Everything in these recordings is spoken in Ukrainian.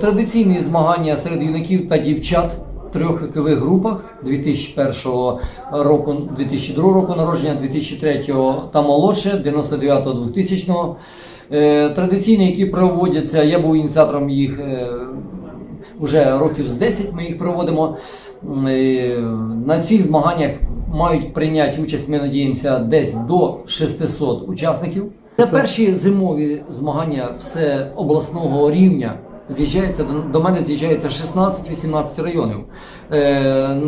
традиційні змагання серед юнаків та дівчат в трьох вікових групах 2001 року, 2002 року народження, 2003 та молодше, 99 2000 Е, Традиційні, які проводяться, я був ініціатором їх е, вже років з 10 ми їх проводимо. Е, На цих змаганнях мають прийняти участь, ми надіємося, десь до 600 учасників. Це перші зимові змагання все обласного рівня. З'їжджається до- мене з'їжджається 16-18 районів. Е,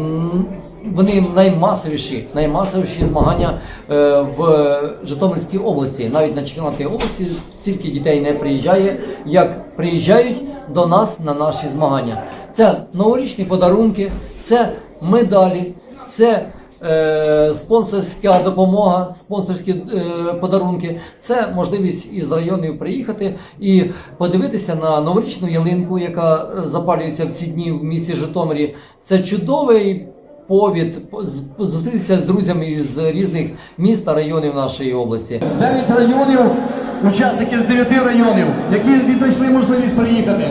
вони наймасовіші, наймасовіші змагання е, в Житомирській області. Навіть на чемпіонаті області стільки дітей не приїжджає, як приїжджають до нас на наші змагання. Це новорічні подарунки, це медалі, це спонсорська допомога, спонсорські е, подарунки. Це можливість із районів приїхати і подивитися на новорічну ялинку, яка е, запалюється в ці дні в місті Житомирі. Це чудовий повід зустрітися з друзями із різних міст та районів нашої області. 9 районів, учасники з 9 районів, які віднайшли можливість приїхати.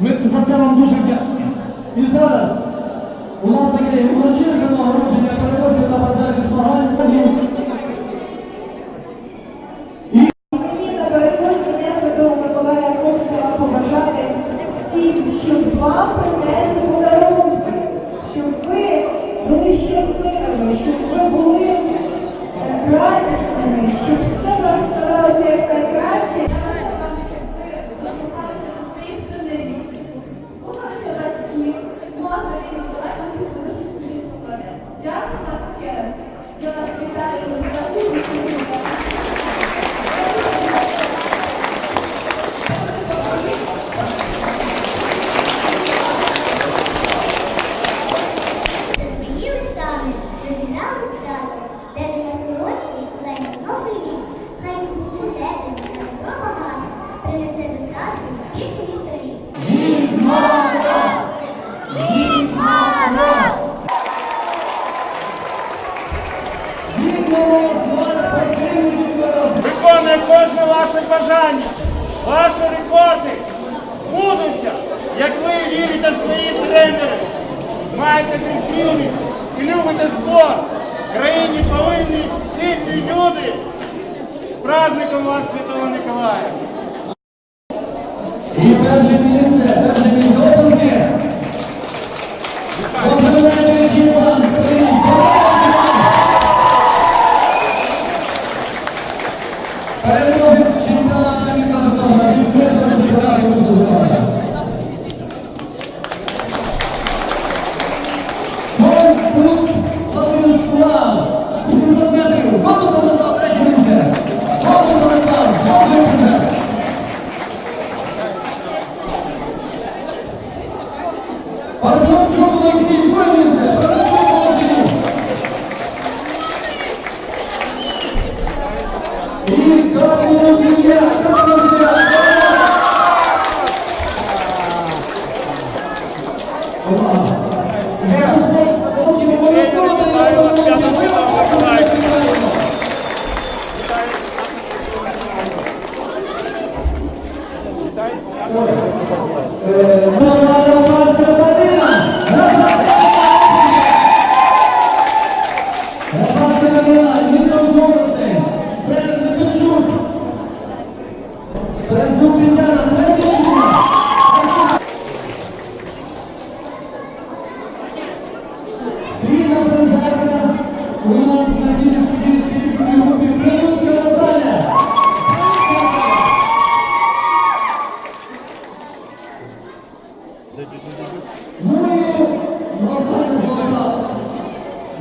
Ми за це вам дуже вдячні. І зараз у нас таке урочисте нагородження переможців на базарі змагань. Щоб вам принесли подарунки, щоб ви були щасливими, щоб ви були радісними, щоб все вас як найкраще. Виконує кожне ваше бажання. Ваші рекорди збудуться, як ви вірите в свої тренери. Маєте терпіння і любите спорт. В країні повинні сильні люди. З праздником вас, Святого Миколая! Perto de mim,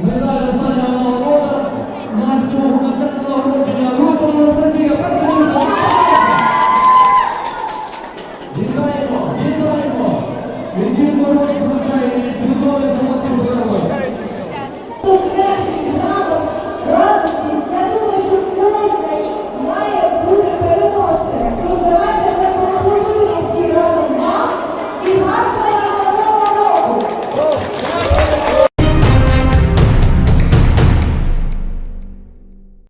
Медаль з мене народа на цьому концертного вручення